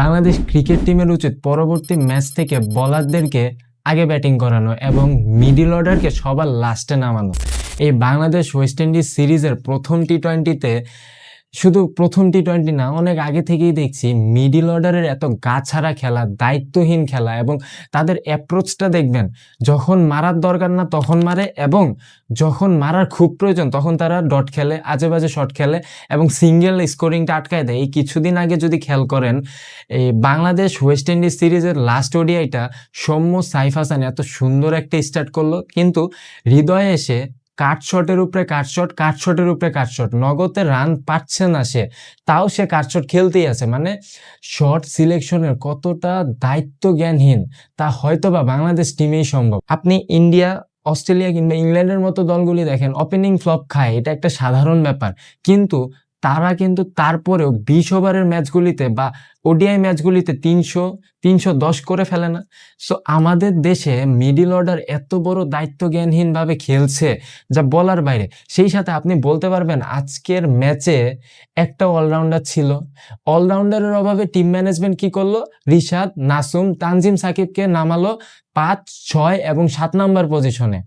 Bangladesh cricket টিমের উচিত পরবর্তী ম্যাচ থেকে বলারদেরকে আগে ব্যাটিং করানো এবং মিডিল অর্ডারকে সবার লাস্টে নামানো। এই বাংলাদেশ ওয়েস্ট ইন্ডিজ সিরিজের প্রথম টি টোয়েন্টিতে শুধু প্রথম টি টোয়েন্টি না, অনেক আগে থেকেই দেখছি মিডিল অর্ডারের এত গা ছাড়া খেলা, দায়িত্বহীন খেলা এবং তাদের অ্যাপ্রোচটা দেখবেন, যখন মারার দরকার না তখন মারে এবং যখন মারার খুব প্রয়োজন তখন তারা ডট খেলে আজে বাজে শট খেলে এবং সিঙ্গেল স্কোরিংটা আটকায় দেয়। এই কিছুদিন আগে যদি খেয়াল করেন, এই বাংলাদেশ ওয়েস্ট ইন্ডিজ সিরিজের লাস্ট ওডিআইটা সৌম্য সাইফ হাসান এত সুন্দর একটা স্টার্ট করল, কিন্তু হৃদয়ে এসে কাট শটের উপরে কাট শট, কাট শটের উপরে কাট শট। নগদে রান পাচ্ছে না সে। তাও সে কাট শট খেলতেই আছে। মানে শট সিলেকশনের কতটা দায়িত্ব জ্ঞানহীন তা হয়তো বা বাংলাদেশ টিমেই সম্ভব। আপনি ইন্ডিয়া, অস্ট্রেলিয়া কিংবা ইংল্যান্ডের মতো দলগুলি দেখেন ওপেনিং ফ্লপ খায়। এটা একটা সাধারণ ব্যাপার। কিন্তু তারা কিন্তু তারপরেও বিশ ওভারের ম্যাচগুলিতে বা ওডিআই ম্যাচগুলিতে তিনশো তিনশো দশ করে ফেলে না। সো আমাদের দেশে মিডিল অর্ডার এত বড় দায়িত্ব জ্ঞানহীনভাবে খেলছে যা বলার বাইরে। সেই সাথে আপনি বলতে পারবেন আজকের ম্যাচে একটা অলরাউন্ডার ছিল। অলরাউন্ডারের অভাবে টিম ম্যানেজমেন্ট কি করল? রিশাদ, নাসুম, তানজিম সাকিবকে নামালো পাঁচ, ছয় এবং সাত নাম্বার পজিশনে